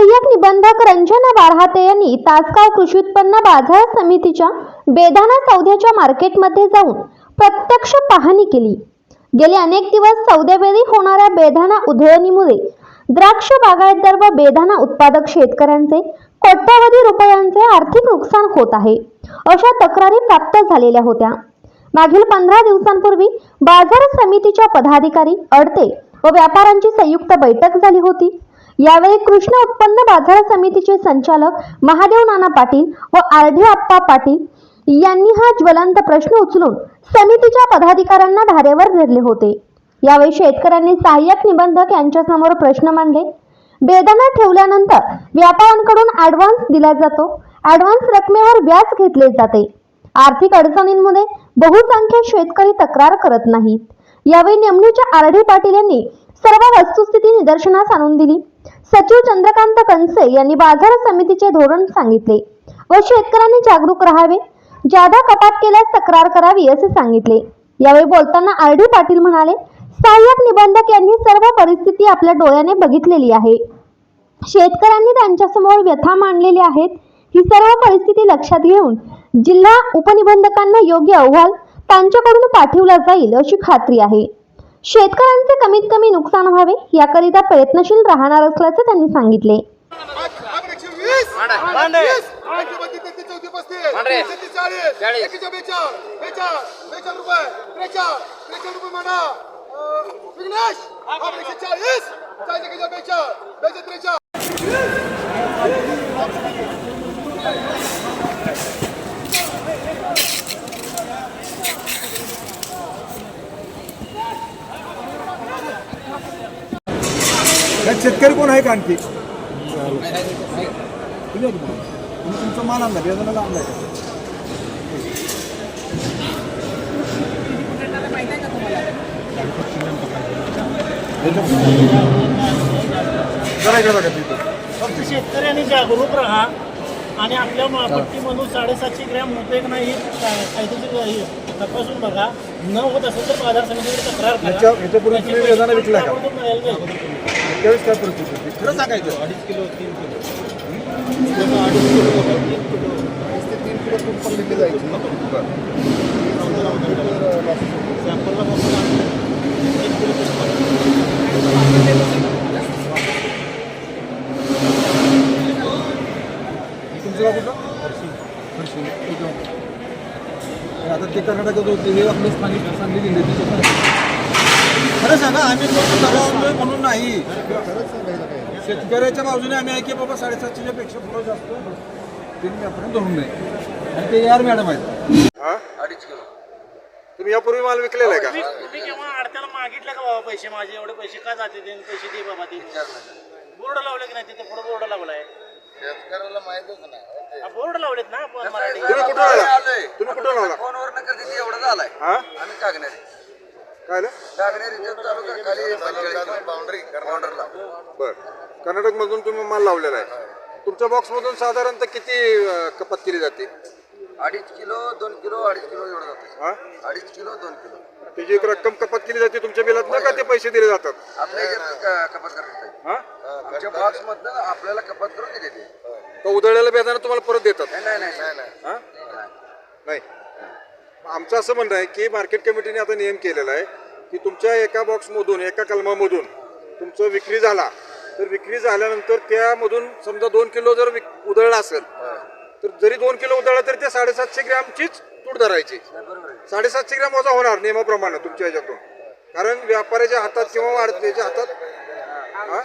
सहाय्यक निबंधक रंजना बारहाते यांनी तासगाव कृषी उत्पन्न बाजार समितीच्या बेदाना सौद्याच्या मार्केटमध्ये जाऊन प्रत्यक्ष पाहणी केली. गेले अनेक दिवस सौद्यावेळी होणाऱ्या बेधाना उधळणीमुळे द्राक्ष बागायतदार व बेधाना उत्पादक शेतकऱ्यांचे कोट्यावधी रुपयांचे आर्थिक नुकसान होत आहे अशा तक्रारी प्राप्त झालेल्या होत्या. मागील पंधरा दिवसांपूर्वी बाजार समितीच्या पदाधिकारी अडते व व्यापाऱ्यांची संयुक्त बैठक झाली होती. यावेळी कृष्ण उत्पन्न बाजार समितीचे संचालक महादेव नाना पाटील व आर आप्पा पाटील यांनी हा ज्वलंत प्रश्न उचलून समितीच्या पदाधिकाऱ्यांना धारेवर धरले होते. यावेळी शेतकऱ्यांनी सहाय्यक निबंधक यांच्यासमोर प्रश्न मांडले. बेदाना ठेवल्यानंतर व्यापाऱ्यांकडून ऍडव्हान्स दिला जातो. ऍडव्हान्स रकमेवर व्याज घेतले जाते. आर्थिक अडचणींमध्ये बहुसंख्य शेतकरी तक्रार करत नाहीत. यावेळी नेमणीच्या आरडी पाटील यांनी सर्व वस्तुस्थिती निदर्शनास आणून दिली. सचिव चंद्रकांत कंसे यांनी बाजार समितीचे धोरण सांगितले व शेतकऱ्यांनी जागरूक राहावे जादा कपात केल्यास तक्रार करावी असे सांगितले. यावेळी बोलताना आर डी पाटील म्हणाले सहाय्यक निबंधक यांनी सर्व परिस्थिती आपल्या डोळ्याने बघितलेली आहे. शेतकऱ्यांनी त्यांच्यासमोर व्यथा मांडलेली आहेत. ही सर्व परिस्थिती लक्षात घेऊन जिल्हा उपनिबंधकांना योग्य अहवाल त्यांच्याकडून पाठवला जाईल अशी खात्री आहे. शेतकऱ्यांचे कमीत कमी नुकसान व्हावे याकरिता प्रयत्नशील राहणार असल्याचे त्यांनी सांगितले. यात शेतकरी कोण आहे का आणखी आहे की नाही? तुम्ही तुमचा माल आणला का तिथं फक्त शेतकऱ्यांनी जागरूक राहा आणि आपल्या मा- पट्टीमधून साडेसातशे ग्रॅम होते की नाही काहीतरी तपासून बघा न होत असेल तर बाजार समितीकडे तक्रार करा. याच्यापूर्वी तुम्ही विकला का? त्यावेळेस काय परिस्थिती होती खरं सांगायचं अडीच किलो तीन किलो अडीच किलो तीन किलो वीस ते तीन किलो पण विकली जायची. सॅम्पलला बघून आम्ही तीन किलो तूप तुमचं गाव कुठं हर्षी. ठीक आहे. आणि आता ते कर्नाटकात होते हे आपलं स्थानिक सांगली जिल्ह्याचे खरं सांगा आम्ही लोक म्हणून नाही. शेतकऱ्याच्या बाजूने आम्ही आहे की बाबा साडेसातशेच्या पेक्षा पुढं जास्त त्यांनी आपण धरून नये आणि ते यार मॅडम आहेत. अडीच किलो. तुम्ही यापूर्वी माल विकलेला आहे तुम्ही तुम्ही केव्हा अडत्याला मागितलं का बाबा पैसे माझे? एवढे पैसे का जाते ते? पैसे दे बाबा ते. बोर्ड लावले की नाही तिथे? पुढे बोर्ड लावलाय. शेतकऱ्याला माहितच नाही. हा, बोर्ड लावलेत ना आपण मराठी. तुम्ही कुठं आला तुम्ही कुठं लावला? फोनवर नका तिथे एवढं झालाय. हा? आम्ही कागनेरी काय कागनेरी तालुका खाली बाउंड्री बाउंड्रीला बर. कर्नाटक मधून तुम्ही माल लावलेला आहे. तुमच्या बॉक्स मधून साधारणतः किती कपात केली जाते? अडीच किलो दोन किलो अडीच किलो एवढं जातं. हा? अडीच किलो दोन किलो. त्याची एक रक्कम कपात केली जाते तुमच्या बिलात का ते पैसे दिले जातात? आपल्या याच्यात क- कपात करतात हा? आमच्या बॉक्स मधनं आपल्याला कपात करून ते. देते का उधळलेलं बेदाना तुम्हाला परत देतात? नाही नाही नाही नाही. नाही हा? नाही. आमचं असं म्हणणं आहे की मार्केट कमिटीने आता नियम केलेला आहे. की तुमच्या एका बॉक्समधून एका कलमामधून तुमचं विक्री झाला. तर विक्री झाल्यानंतर त्यामधून समजा दोन किलो जर विक उधळला असेल तर जरी दोन किलो उधळला तरी ते साडेसातशे ग्रॅमचीच तूट धरायची. साडेसातशे ग्रॅम वजा होणार नियमाप्रमाणे तुमच्या ह्याच्यातून. कारण व्यापाऱ्याच्या हातात किंवा वाढत्याच्या हातात हा?